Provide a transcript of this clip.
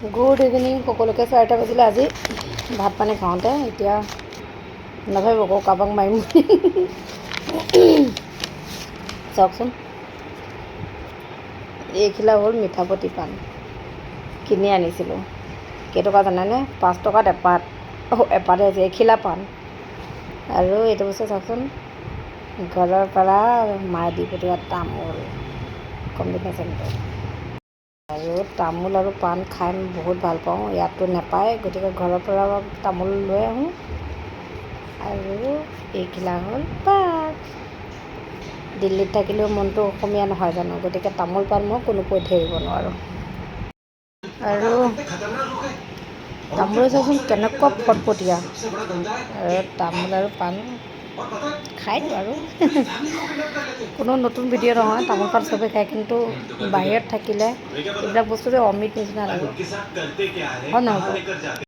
Good evening, সকলোকে চাৰিটা বাজিলে আজি। ভাত পানী খাওঁতে এতিয়া নাভাবিব আকৌ কাৰোবাক মাৰিম। চাওকচোন। এইখিলা হ'ল মিঠাপতি পাণ। কিনি আনিছিলোঁ। কেইটকা জানেনে? পাঁচ টকাত এপাত। এপাতে আছে, এখিলা পাণ। আৰু এইটো বস্তু চাওকচোন। ঘৰৰ পৰা মায়ে দি পঠিওৱা তামোল। কম্বিনেশ্যনটো আৰু তামোল আৰু পাণ খাই বহুত ভাল পাওঁ ইয়াততো নাপায় গতিকে ঘৰৰ পৰা তামোল লৈ আহোঁ। আৰু এইখিলা হ'ল পাণ দিল্লীত থাকিলেও মনটো অসমীয়া নহয় জানো গতিকে তামোল পাণ মই কোনোপধ্যে এৰিব নোৱাৰোঁ। আৰু তামোলো চাচোন কেনেকুৱা ফটফটীয়া। আৰু তামোল আৰু পাণ দিওঁ আৰু কোনো নতুন ভিডিঅ' নহয় তামোল পাণ চবেই খায়, কিন্তু বাহিৰত থাকিলে এইবিলাক বস্তু যে অমৃত নিচিনা লাগে হয় নহয় বাৰু?